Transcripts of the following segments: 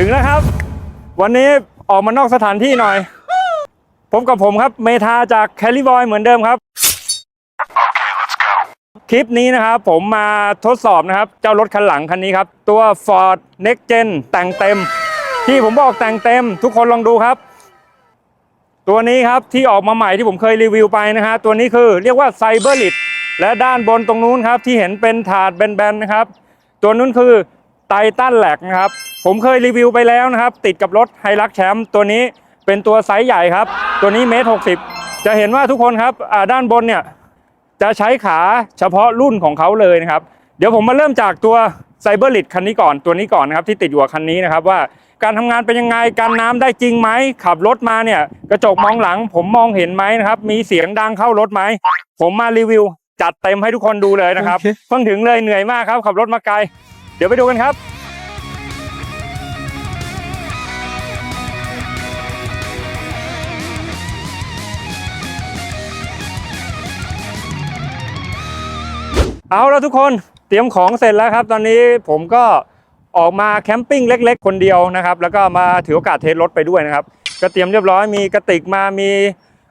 ถึงแล้วครับ วันนี้ออกมานอกสถานที่หน่อย พบกับผมครับเมธาจากแคลิบอยเหมือนเดิมครับ คลิปนี้นะครับผมมาทดสอบนะครับ เจ้ารถคันหลังคันนี้ครับ ตัว Ford Next Gen แต่งเต็ม ที่ผมบอกแต่งเต็ม ทุกคนลองดูครับ ตัวนี้ครับที่ออกมาใหม่ที่ผมเคยรีวิวไปนะฮะตัวนี้คือเรียกว่าไซเบอร์ลิ t และด้านบนตรงนู้นครับที่เห็นเป็นถาดแบนๆนะครับ ตัวนู้นคือ ไททันแลกนะครับ ผมเคยรีวิวไปแล้วนะครับ ติดกับรถไฮรักแชมป์ตัวนี้เป็นตัวไซส์ใหญ่ครับ ตัวนี้เมตรหกสิบจะเห็นว่าทุกคนครับอ่าด้านบนเนี่ยจะใช้ขาเฉพาะรุ่นของเขาเลยนะครับ เดี๋ยวผมมาเริ่มจากตัวไซเบอร์ลิ t คันนี้ก่อนตัวนี้ก่อนนะครับที่ติดอยู่กับคันนี้นะครับว่าการทำงานเป็นยังไงการน้ำได้จริงไหมขับรถมาเนี่ยกระจกมองหลัง ผมมองเห็นไหมนะครับมีเสียงดังเข้ารถไหมผมมารีวิว จัดเต็มให้ทุกคนดูเลยนะครับโอเคเพิ่งถึงเลยเหนื่อยมากครับขับรถมาไกล เดี๋ยวไปดูกันครับเอาแล้วทุกคนเตรียมของเสร็จแล้วครับ ตอนนี้ผมก็ออกมาแคมปิ้งเล็ก ๆ คนเดียวนะครับ แล้วก็มาถือโอกาสเทสรถไปด้วยนะครับ ก็เตรียมเรียบร้อยมีกระติกมามี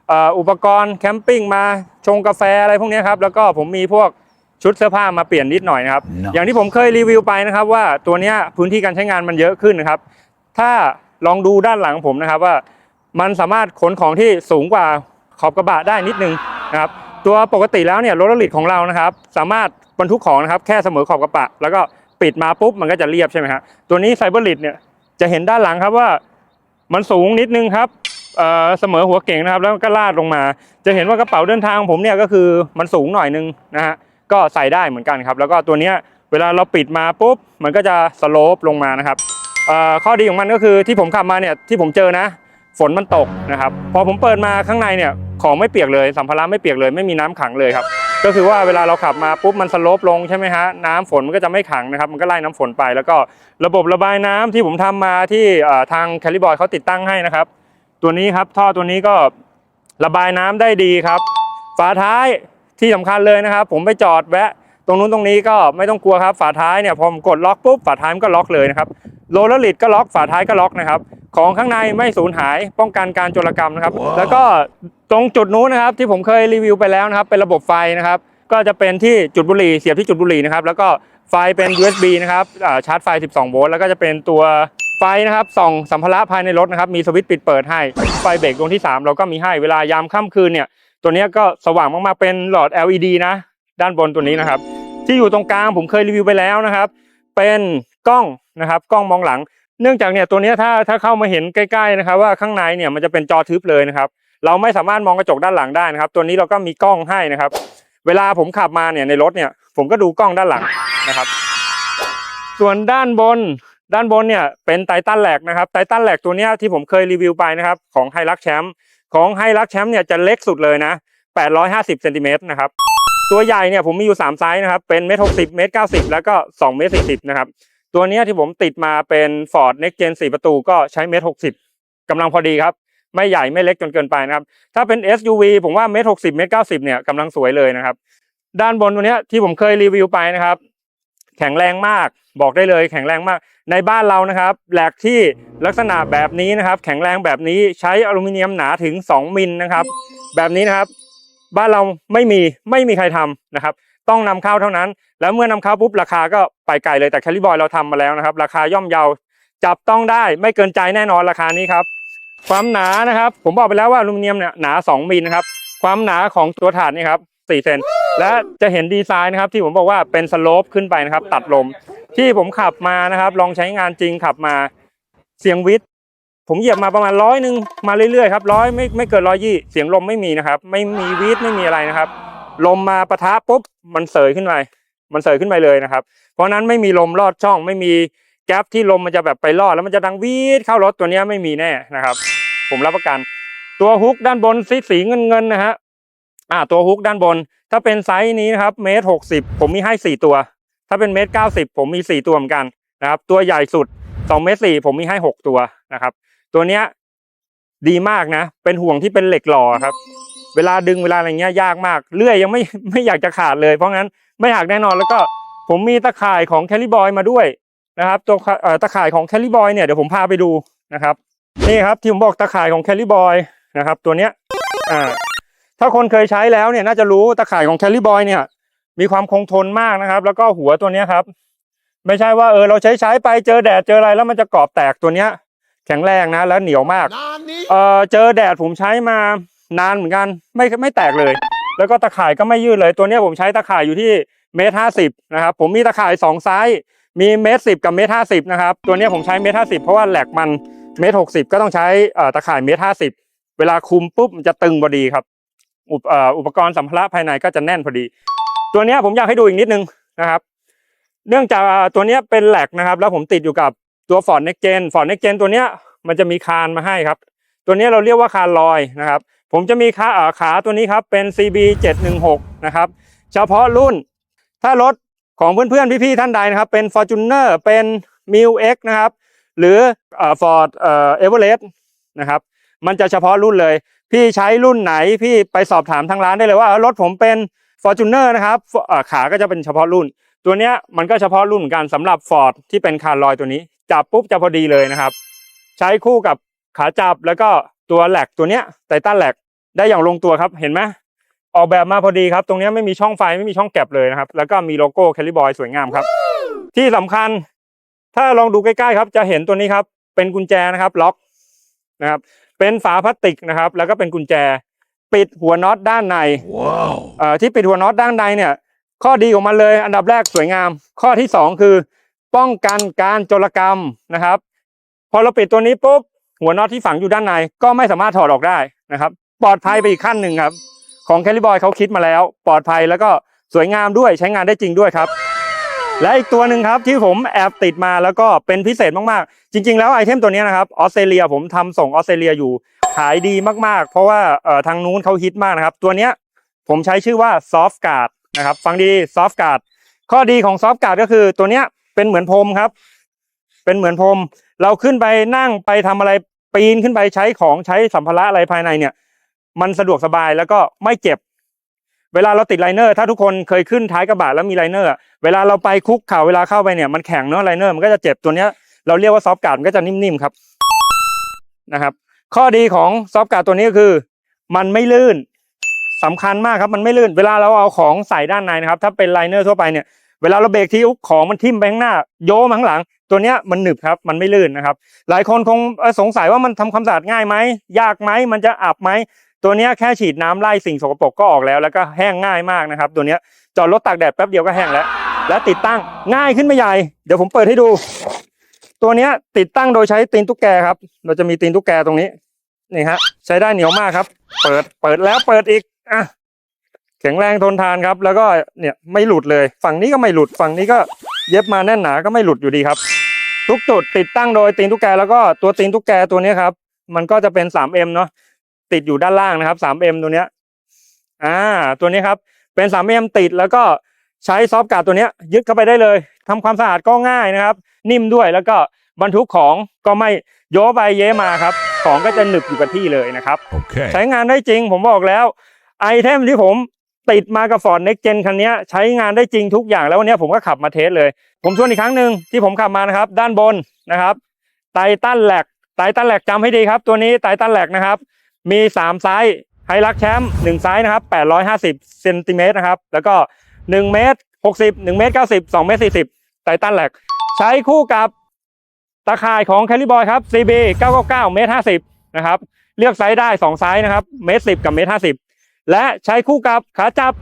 เอ่ออุปกรณ์แคมปิ้งมาชงกาแฟอะไรพวกนี้ครับ แล้วก็ผมมีพวก ชุดเสื้อผ้ามาเปลี่ยนนิดหน่อยนะครับ No. อย่างที่ผมเคยรีวิวไปนะครับ ว่าตัวเนี้ยพื้นที่การใช้งานมันเยอะขึ้นนะครับ ถ้าลองดูด้านหลังผมนะครับว่า มันสามารถขนของที่สูงกว่าขอบกระบะได้นิดนึงนะครับ ตัวปกติแล้วเนี่ยรถลิตของเรานะครับ สามารถบรรทุกของนะครับแค่เสมอขอบกระบะแล้วก็ปิดมาปุ๊บมันก็จะเรียบใช่ไหมฮะตัวนี้ไซเบอร์ลิตเนี่ยจะเห็นด้านหลังครับว่ามันสูงนิดนึงครับเอ่อเสมอหัวเก่งนะครับแล้วก็ลาดลงมา จะเห็นว่ากระเป๋าเดินทางของผมเนี่ยก็คือมันสูงหน่อยนึงนะฮะ ก็ใส่ได้เหมือนกันครับ แล้วก็ตัวเนี้ยเวลาเราปิดมาปุ๊บมันก็จะสโลปลงมานะครับข้อดีของมันก็คือที่ผมขับมาเนี่ยที่ผมเจอนะ ฝนมันตกนะครับ พอผมเปิดมาข้างในเนี่ยของไม่เปียกเลยสัมภาระไม่เปียกเลยไม่มีน้ำขังเลยครับก็คือว่าเวลาเราขับมาปุ๊บมันสโลปลงใช่ไหมฮะน้ำฝนมันก็จะไม่ขังนะครับ มันก็ไล่น้ำฝนไป แล้วก็ระบบระบายน้ำที่ผมทำมาที่ทางแคลิบอยเขาติดตั้งให้นะครับ ตัวนี้ครับท่อตัวนี้ก็ระบายน้ำได้ดีครับ ฝาท้าย ที่สำคัญเลยนะครับ ผมไปจอดแวะ ตรงนู้นตรงนี้ก็ไม่ต้องกลัวครับ ฝาท้ายเนี่ยพอผมกดล็อกปุ๊บฝาท้ายมันก็ล็อกเลยนะครับโรลเลอร์ลิดก็ล็อกฝาท้ายก็ล็อกนะครับ ของข้างในไม่สูญหายป้องกันการโจรกรรมนะครับแล้วก็ตรงจุดนู้นนะครับที่ผมเคยรีวิวไปแล้วนะครับ เป็นระบบไฟนะครับ ก็จะเป็นที่จุดบุหรี่เสียบที่จุดบุหรี่นะครับ แล้วก็ไฟเป็น USB นะครับอ่าชาร์จไฟ 12 โวลต์แล้วก็จะเป็นตัวไฟนะครับส่องสัมภาระภายในรถนะครับ มีสวิตช์ปิดเปิดให้ ไฟเบรกดวงที่ 3 เราก็มีให้เวลายามค่ำคืนเนี่ย ตัวนี้ก็สว่างมากๆเป็นหลอด LED นะ ด้านบนตัวนี้นะครับ ที่อยู่ตรงกลางผมเคยรีวิวไปแล้วนะครับ เป็นกล้องนะครับ กล้องมองหลัง เนื่องจากเนี่ยตัวนี้ถ้าถ้าเข้ามาเห็นใกล้ๆนะครับ ว่าข้างในเนี่ยมันจะเป็นจอทึบเลยนะครับ เราไม่สามารถมองกระจกด้านหลังได้นะครับ ตัวนี้เราก็มีกล้องให้นะครับ เวลาผมขับมาเนี่ยในรถเนี่ยผมก็ดูกล้องด้านหลังนะครับ ส่วนด้านบนด้านบนเนี่ยเป็นไททันแหลกนะครับไททันแหลกตัวเนี้ยที่ผมเคยรีวิวไปนะครับ ของไฮรักแชมป์ ของไฮรักแชมป์เนี่ยจะเล็กสุดเลยนะ 850เซนติเมตรนะครับ ตัวใหญ่เนี่ยผมมีอยู่ 3 ไซส์นะครับ เป็นเมตรหกสิบเมตรเก้าสิบแล้วก็2เมตรสี่สิบนะครับ ตัวนี้ที่ผมติดมาเป็น Ford Next Gen 4 ประตูก็ใช้เมตรหกสิบกำลังพอดีครับ ไม่ใหญ่ไม่เล็กจนเกินไปนะครับ ถ้าเป็น SUV ผมว่าเมตรหกสิบเมตรเก้าสิบเนี่ยกำลังสวยเลยนะครับ ด้านบนตัวนี้ที่ผมเคยรีวิวไปนะครับ แข็งแรงมาก บอกได้เลยแข็งแรงมาก ในบ้านเรานะครับแหลกที่ลักษณะแบบนี้นะครับ แข็งแรงแบบนี้ใช้อลูมิเนียมหนาถึง 2มิลนะครับ แบบนี้นะครับ บ้านเราไม่มีไม่มีใครทำนะครับ ต้องนำเข้าเท่านั้น แล้วเมื่อนำเข้าปุ๊บราคาก็ไปไกลเลยแต่แคลิบอยเราทำมาแล้วนะครับ ราคาย่อมเยาจับต้องได้ไม่เกินใจแน่นอนราคานี้ครับ ความหนานะครับ ผมบอกไปแล้วว่าอลูมิเนียมเนี่ยหนา 2มิลนะครับ ความหนาของตัวถาดนี่ครับ 4เซนและจะเห็นดีไซน์นะครับที่ผมบอกว่าเป็นสโลปขึ้นไปนะครับ ตัดลม ที่ผมขับมานะครับ ลองใช้งานจริงขับมาเสียงวิทย์ผมเหยียบมาประมาณร้อยหนึ่งมาเรื่อยๆครับร้อยไม่ไม่เกินร้อยยี่เสียงลมไม่มีนะครับ ไม่มีวิทย์ไม่มีอะไรนะครับ ลมมาปะทะปุ๊บมันเสยขึ้นไปมันเสยขึ้นไปเลยนะครับ เพราะฉะนั้นไม่มีลมลอดช่อง ไม่มีแก๊ปที่ลมมันจะแบบไปลอดแล้วมันจะดังวีดเข้ารถตัวเนี้ยไม่มีแน่นะครับ ผมรับประกัน ตัวฮุกด้านบนสีสีเงินเงินๆนะฮะ อ่าตัวฮุกด้านบน ถ้าเป็นไซส์นี้นะครับเมตรหกสิบผมมีให้สี่ตัว ถ้าเป็นเมตรเก้าสิบผมมีสี่ตัวเหมือนกันนะครับ ตัวใหญ่สุดสองเมตรสี่ผมมีให้หกตัวนะครับ ตัวเนี้ยดีมากนะ เป็นห่วงที่เป็นเหล็กหล่อครับ เวลาดึงเวลาอะไรเงี้ยยากมากเลื่อยยังไม่ไม่อยากจะขาดเลย เพราะงั้นไม่หักแน่นอนแล้วก็ผมมีตะข่ายของแคลิบอยมาด้วยนะครับตัวเอ่อตะข่ายของแคลิบอยเนี่ยเดี๋ยวผมพาไปดูนะครับนี่ครับที่ผมบอกตะข่ายของแคลิบอยนะครับ ตัวเนี้ยอ่า ถ้าคนเคยใช้แล้วเนี่ยน่าจะรู้ตะข่ายของแคลิบอยเนี่ย มีความคงทนมากนะครับ แล้วก็หัวตัวเนี้ยครับ ไม่ใช่ว่าเออเราใช้ใช้ไปเจอแดดเจออะไรแล้วมันจะกรอบแตกตัวเนี้ย แข็งแรงนะแล้วเหนียวมาก เออเจอแดดผมใช้มานานเหมือนกันไม่ไม่แตกเลย แล้วก็ตะข่ายก็ไม่ยืดเลยตัวเนี้ยผมใช้ตะข่ายอยู่ที่เมตรห้าสิบนะครับผมมีตะข่ายสองไซส์มีเมตรสิบกับเมตรห้าสิบนะครับตัวเนี้ยผมใช้เมตรห้าสิบเพราะว่าแหลกมันเมตรหกสิบก็ต้องใช้เอ่อตะข่ายเมตรห้าสิบเวลาคุมปุ๊บมันจะตึงพอดีครับ อุปกรณ์สัมภาระภายในก็จะแน่นพอดี ตัวนี้ผมอยากให้ดูอีกนิดนึงนะครับ เนื่องจากตัวนี้เป็นแหลกนะครับ แล้วผมติดอยู่กับตัว Ford Next Gen Ford Next Gen ตัวนี้มันจะมีคานมาให้ครับ ตัวนี้เราเรียกว่าคานลอยนะครับ ผมจะมีขาขาตัวนี้ครับเป็น CB 716นะครับเฉพาะรุ่น ถ้ารถของเพื่อนๆพี่ๆท่านใดนะครับ เป็น Fortuner เป็น m i l X นะครับ หรือเอ่อ Ford เอ่อ Everest นะครับ มันจะเฉพาะรุ่นเลย พี่ใช้รุ่นไหนพี่ไปสอบถามทางร้านได้เลยว่ารถผมเป็น Fortuner นะครับขาก็จะเป็นเฉพาะรุ่น ตัวเนี้ยมันก็เฉพาะรุ่นเหมือนกันสำหรับ Ford ที่เป็นคานลอยตัวนี้ จับปุ๊บจะพอดีเลยนะครับ ใช้คู่กับขาจับแล้วก็ตัวแหลกตัวเนี้ยไททันแหลกได้อย่างลงตัวครับเห็นไหมออกแบบมาพอดีครับ ตรงเนี้ยไม่มีช่องไฟไม่มีช่องแก็บเลยนะครับ แล้วก็มีโลโก้แคลิบอยสวยงามครับ ที่สำคัญ ถ้าลองดูใกล้ๆครับ จะเห็นตัวนี้ครับ เป็นกุญแจนะครับ ล็อกนะครับ เป็นฝาพลาสติกนะครับ แล้วก็เป็นกุญแจ ปิดหัวน็อตด้านใน Wow. เอ่อที่ปิดหัวน็อตด้านในเนี่ย ข้อดีของมันเลย อันดับแรกสวยงาม ข้อที่สองคือ ป้องกันการโจรกรรมนะครับ พอเราปิดตัวนี้ปุ๊บหัวน็อตที่ฝังอยู่ด้านใน ก็ไม่สามารถถอดออกได้นะครับ ปลอดภัยไปอีกขั้นหนึ่งครับ ของแคลิบอยเขาคิดมาแล้ว ปลอดภัยแล้วก็สวยงามด้วยใช้งานได้จริงด้วยครับ และอีกตัวหนึ่งครับที่ผมแอบติดมาแล้วก็เป็นพิเศษมากๆ จริง ๆ แล้วไอเทมตัวนี้นะครับออสเตรเลียผมทำส่งออสเตรเลียอยู่ขายดีมากๆ เพราะว่าทางนู้นเขาฮิตมากนะครับ ตัวเนี้ยผมใช้ชื่อว่าซอฟต์การ์ดนะครับฟังดีซอฟต์การ์ดข้อดีของซอฟต์การ์ดก็คือตัวเนี้ยเป็นเหมือนพรมครับ เป็นเหมือนพรม เราขึ้นไปนั่งไปทำอะไรปีนขึ้นไปใช้ของใช้สัมภาระอะไรภายในเนี่ย มันสะดวกสบายแล้วก็ไม่เจ็บ เวลาเราติดไลเนอร์ถ้าทุกคนเคยขึ้นท้ายกระบะแล้วมีไลเนอร์เวลาเราไปคุกเข่าเวลาเข้าไปเนี่ยมันแข็งเนาะไลเนอร์มันก็จะเจ็บตัวเนี้ยเราเรียกว่าซอฟต์การ์ดมันก็จะนิ่มๆครับนะครับ ข้อดีของซอฟต์การ์ดตัวนี้ก็คือ มันไม่ลื่นสำคัญมากครับมันไม่ลื่น เวลาเราเอาของใส่ด้านในนะครับ ถ้าเป็นไลเนอร์ทั่วไปเนี่ยเวลาเราเบรกที่อุ๊บของมันทิ่มไปข้างหน้าโยมาข้างหลัง ตัวเนี้ยมันหนึบครับมันไม่ลื่นนะครับ หลายคนคงสงสัยว่ามันทำความสะอาดง่ายไหมยากไหมมันจะอับไหม ตัวนี้แค่ฉีดน้ำไล่สิ่งสกปรกก็ออกแล้ว แล้วก็แห้งง่ายมากนะครับ ตัวนี้จอดรถตากแดดแป๊บเดียวก็แห้งแล้ว และติดตั้งง่ายขึ้นไม่ใหญ่ เดี๋ยวผมเปิดให้ดู ตัวนี้ติดตั้งโดยใช้ตีนตุ๊กแกครับ เราจะมีตีนตุ๊กแกตรงนี้นี่ฮะใช้ได้เหนียวมากครับ เปิดเปิดแล้วเปิดอีกอะแข็งแรงทนทานครับ แล้วก็เนี่ยไม่หลุดเลย ฝั่งนี้ก็ไม่หลุดฝั่งนี้ก็เย็บมาแน่นหนาก็ไม่หลุดอยู่ดีครับ ทุกจุดติดตั้งโดยตีนตุ๊กแกแล้วก็ตัวตีนตุ๊กแกตัวนี้ครับ มันก็จะเป็น 3M เนาะ ติดอยู่ด้านล่างนะครับ 3M ตัวเนี้ย อ่า ตัวนี้ครับ เป็น 3M ติดแล้วก็ใช้ซอฟต์การ์ดตัวเนี้ยยึดเข้าไปได้เลยทำความสะอาดก็ง่ายนะครับ นิ่มด้วยแล้วก็บรรทุกของก็ไม่โยไปเยมาครับ ของก็จะหนึบอยู่กับที่เลยนะครับ Okay. ใช้งานได้จริงผมบอกแล้ว ไอเทมที่ผมติดมากับ Ford Next Gen คันเนี้ยใช้งานได้จริงทุกอย่างแล้ววันเนี้ยผมก็ขับมาเทสเลย ผมทวนอีกครั้งหนึ่งที่ผมขับมานะครับ ด้านบนนะครับไททันแหลกไททันแหลกจำให้ดีครับ ตัวนี้ไททันแหลกนะครับ มี 3 ไซส์ไฮรักแชมป์1ไซส์นะครับ 850เซนติเมตรนะครับ แล้วก็ 1 เมตร 60 1 เมตร 90 2 เมตร 40 ไททันแหลกใช้คู่กับตาข่ายของแคลิบอยครับ CB 999 เมตร 50 นะครับ เลือกไซส์ได้ 2 ไซส์นะครับ เมตร 10 กับเมตร 50 และใช้คู่กับขาจับ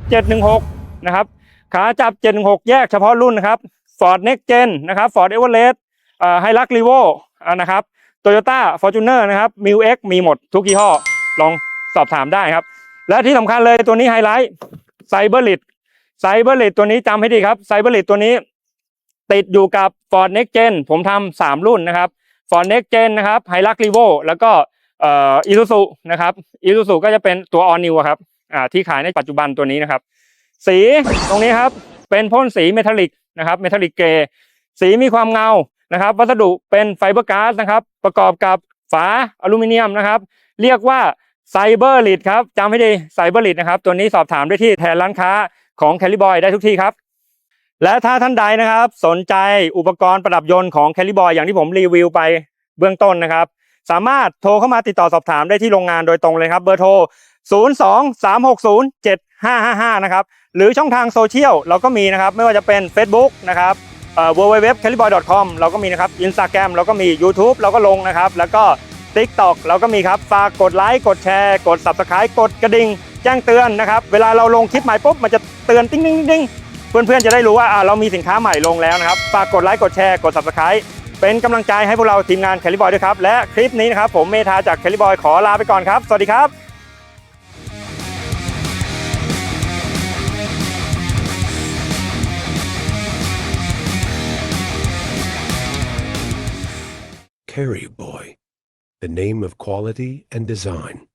716 นะครับ ขาจับ 716 แยกเฉพาะรุ่นนะครับ Ford Next Gen นะครับ Ford Everest เอ่อ Hilux Revo นะครับ Toyota Fortuner นะครับ m i l X มีหมดทุกยี่ห้อ ลองสอบถามได้ครับ และที่สำคัญเลยตัวนี้ไฮไลท์ไซเบอร์ลิดไซเบอร์ลิดตัวนี้จำให้ดีครับไซเบอร์ลิดตัวนี้ ติดอยู่กับ Ford Next Gen ผมทำสามรุ่นนะครับ Ford Next Gen นะครับ Hilux Revo แล้วก็เอ่อ Isuzu นะครับ Isuzu ก็จะเป็นตัว All New อะครับอ่าที่ขายในปัจจุบันตัวนี้นะครับ สีตรงนี้ครับเป็นพ่นสีเมทัลลิกนะครับเมทัลลิกเกรสีมีความเงานะครับ วัสดุเป็นไฟเบอร์ก๊าซนะครับ ประกอบกับฝาอลูมิเนียมนะครับ เรียกว่า ไซเบอร์ลิดครับจำให้ดีไซเบอร์ลิดนะครับ ตัวนี้สอบถามได้ที่แทนร้านค้าของแคลิบอยได้ทุกที่ครับ และถ้าท่านใดนะครับ สนใจอุปกรณ์ประดับยนต์ของ c a l i b o y อย่างที่ผมรีวิวไปเบื้องต้นนะครับ สามารถโทรเข้ามาติดต่อสอบถามได้ที่โรงงานโดยตรงเลยครับ เบอร์โทร 02-360-7555 นะครับ หรือช่องทางโซเชียลเราก็มีนะครับ ไม่ว่าจะเป็น Facebook นะครับเอ่อ www.caliboy.com เราก็มีนะครับ Instagram เราก็มี YouTube เราก็ลงนะครับ แล้วก็ TikTok เราก็มีครับ ฝากกดไลค์ กดแชร์ กด Subscribe กดกระดิ่ง แจ้งเตือนนะครับ เวลาเราลงคลิปใหม่ปุ๊บ มันจะเตือนติ้งติ้งติ้งเพื่อนๆ จะได้รู้ว่าอ่าเรามีสินค้าใหม่ลงแล้วนะครับ ฝากกดไลค์ กดแชร์ กด Subscribe เป็นกำลังใจให้พวกเราทีมงานแคลิบอยด้วยครับ และคลิปนี้นะครับผมเมธาจากแคลิบอยขอลาไปก่อนครับ สวัสดีครับ Carry Boy, the name of quality and design.